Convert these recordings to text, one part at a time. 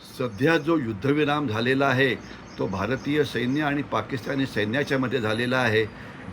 सध्या जो युद्धविराम झालेला आहे तो भारतीय सैन्य आणि पाकिस्तानी सैन्याच्या मध्ये झालेला आहे.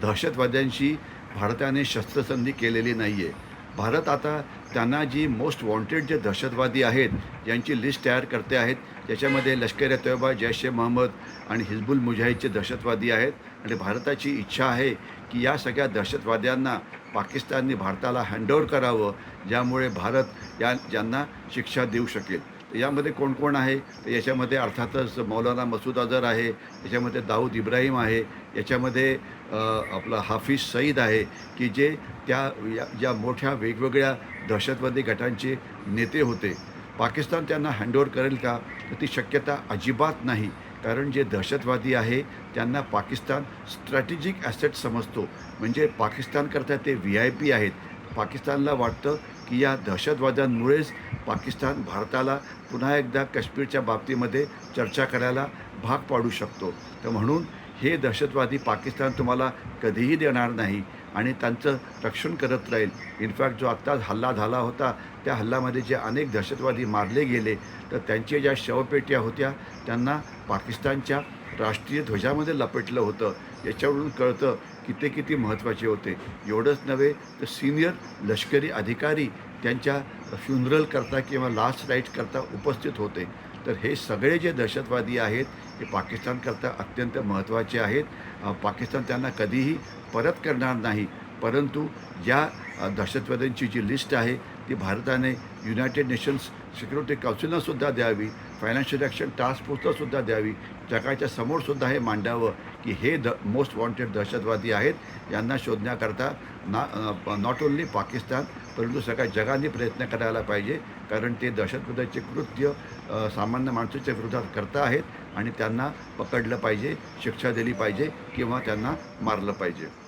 दहशतवाद्यांशी भारताने शस्त्रसंधी केलेली नाही आहे भारत आता त्यांना जी मोस्ट वॉन्टेड जे दहशतवादी आहेत यांची लिस्ट तयार करते आहेत. ज्याच्यामध्ये लष्कर ए तोयबा जैश ए मोहम्मद आणि हिजबुल मुजाहिदचे दहशतवादी आहेत. आणि भारताची इच्छा आहे की या सगळ्या दहशतवाद्यांना पाकिस्तानने भारताला हँडओव्हर करावं ज्यामुळे भारत या ज्यांना शिक्षा देऊ शकेल. तर यामध्ये कोण कोण आहे? तर याच्यामध्ये अर्थातच मौलाना मसूद अजहर आहे याच्यामध्ये दाऊद इब्राहिम आहे याच्यामध्ये आपलं आपला हाफिज सईद आहे की जे त्या या ज्या मोठ्या वेगवेगळ्या दहशतवादी गटांचे नेते होते. पाकिस्तान त्यांना हँडओव्हर करेल का? तर ती शक्यता अजिबात नाही. कारण जे दहशतवादी आहे त्यांना पाकिस्तान स्ट्रॅटेजिक ॲसेट समजतो. म्हणजे पाकिस्तानकरता ते व्ही आय पी आहेत. पाकिस्तानला वाटतं की या दहशतवाद्यांमुळेच पाकिस्तान भारताला पुन्हा एकदा काश्मीरच्या बाबतीमध्ये चर्चा करायला भाग पाडू शकतो. तर म्हणून हे दहशतवादी पाकिस्तान तुम्हाला कधीही देणार नाही आणि त्यांचं रक्षण करत राहील. इनफॅक्ट जो आत्ताच हल्ला झाला होता त्या हल्ल्यामध्ये जे अनेक दहशतवादी मारले गेले तर त्यांच्या ज्या शवपेट्या होत्या त्यांना पाकिस्तानच्या राष्ट्रीय ध्वजामध्ये लपेटलं होतं. याच्यावरून कळतं की ते किती महत्त्वाचे होते. एवढंच नव्हे तर सिनियर लष्करी अधिकारी त्यांच्या फ्युनरल करता किंवा लास्ट राईट करता उपस्थित होते. तर हे सगळे जे दहशतवादी आहेत हे पाकिस्तानकरता अत्यंत महत्त्वाचे आहेत. पाकिस्तान त्यांना कधीही परत करणार नाही. परंतु या दहशतवाद्यांची जी लिस्ट आहे ती भारताने युनायटेड नेशन्स सिक्युरिटी काउन्सिललासुद्धा द्यावी फायनान्शियल ॲक्शन टास्क फोर्सलासुद्धा द्यावी. जगाच्या समोरसुद्धा हे मांडावं की हे द मोस्ट वॉन्टेड दहशतवादी आहेत यांना शोधण्याकरता ना नॉट ओन्ली पाकिस्तान परंतु सगळ्या जगाने प्रयत्न करायला पाहिजे कारण ते दहशतवादाचे कृत्य सामान्य माणसाच्या विरोधात करता आहेत आणि त्यांना पकडलं पाहिजे शिक्षा दिली पाहिजे किंवा त्यांना मारलं पाहिजे.